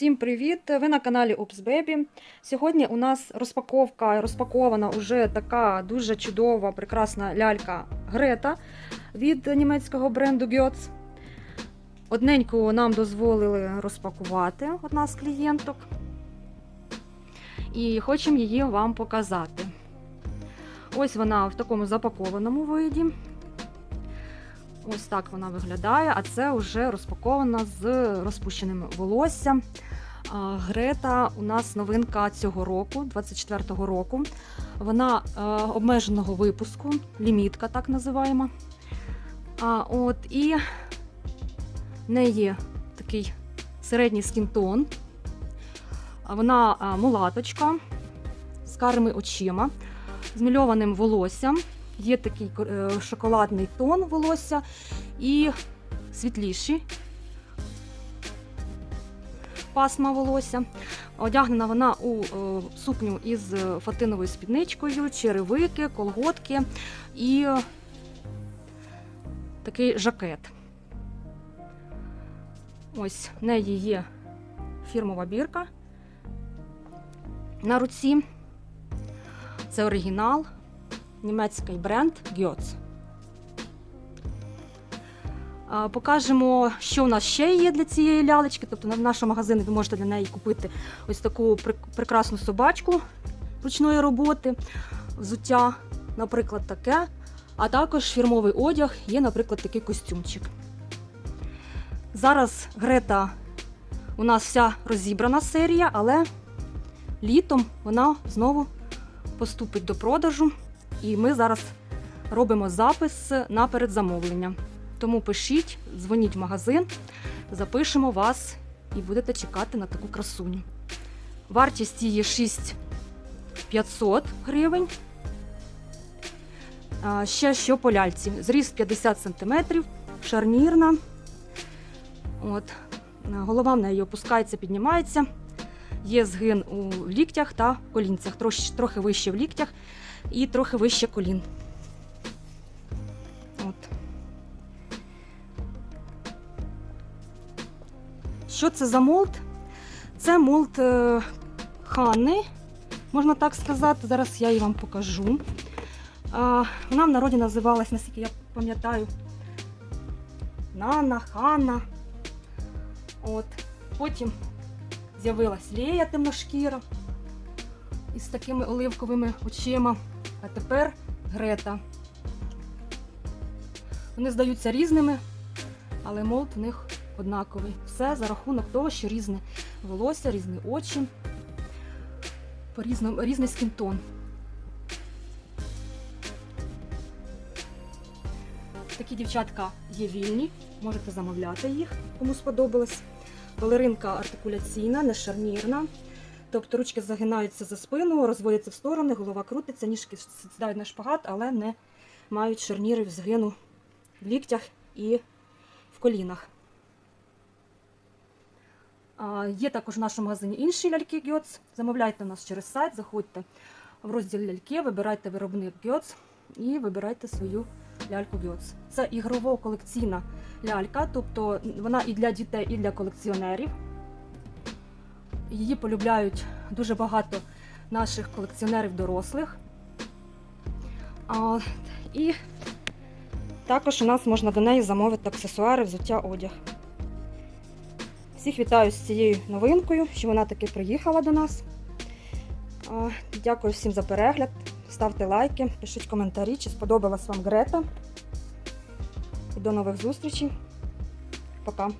Всім привіт! Ви на каналі Baby. Сьогодні у нас розпаковка, розпакована уже така дуже чудова, прекрасна лялька Грета від німецького бренду Götz. Одненьку нам дозволили розпакувати одна з клієнток. І хочемо її вам показати. Ось вона в такому запакованому виді. Ось так вона виглядає, а це вже розпакована з розпущеним волоссям. Грета у нас новинка цього року, 24-го року. Вона е, обмеженого випуску, лімітка так називаємо. А, от, І в неї такий середній скінтон. Вона а, мулаточка з карими очима, з мільованим волоссям. Є такий е, шоколадний тон волосся і світліші пасма волосся. Одягнена вона у е, сукню із фатиновою спідничкою, черевики, колготки і такий жакет. Ось в неї є фірмова бірка на руці. Це оригінал німецький бренд Götz. Покажемо, що у нас ще є для цієї лялечки. Тобто в нашому магазині ви можете для неї купити ось таку прекрасну собачку ручної роботи, взуття, наприклад, таке. А також фірмовий одяг є, наприклад, такий костюмчик. Зараз Грета у нас вся розібрана серія, але літом вона знову поступить до продажу. І ми зараз робимо запис на передзамовлення. Тому пишіть, дзвоніть в магазин, запишемо вас і будете чекати на таку красуню. Вартість її 6500 гривень. Ще що по ляльці. Зріст 50 см, шарнірна. От. Голова в неї опускається, піднімається. Є згин у ліктях та колінцях, трохи, трохи вище в ліктях і трохи вище колін. От. Що це за молд? Це молд е, Ханни, можна так сказати. Зараз я її вам покажу. А, вона в народі називалась, наскільки я пам'ятаю, Нана, Ханна. От. Потім з'явилась Лея темношкіра із такими оливковими очима. А тепер Грета. Вони здаються різними, але молд в них однаковий. Все за рахунок того, що різне волосся, різні очі, по різний скінтон. Такі дівчатка є вільні, можете замовляти їх, кому сподобалось. Балеринка артикуляційна, не шарнірна. Тобто ручки загинаються за спину, розводяться в сторони, голова крутиться, ніжки сідають на шпагат, але не мають шарнірів згину в ліктях і в колінах. Є також в нашому магазині інші ляльки Götz. Замовляйте нас через сайт, заходьте в розділ ляльки, вибирайте виробник Götz і вибирайте свою ляльку Götz. Це ігрово-колекційна лялька, тобто вона і для дітей, і для колекціонерів. Її полюбляють дуже багато наших колекціонерів дорослих. А, і також у нас можна до неї замовити аксесуари, взуття, одяг. Всіх вітаю з цією новинкою, що вона таки приїхала до нас. Дякую всім за перегляд. Ставте лайки, пишіть коментарі, чи сподобалась вам Грета. І до нових зустрічей. Пока.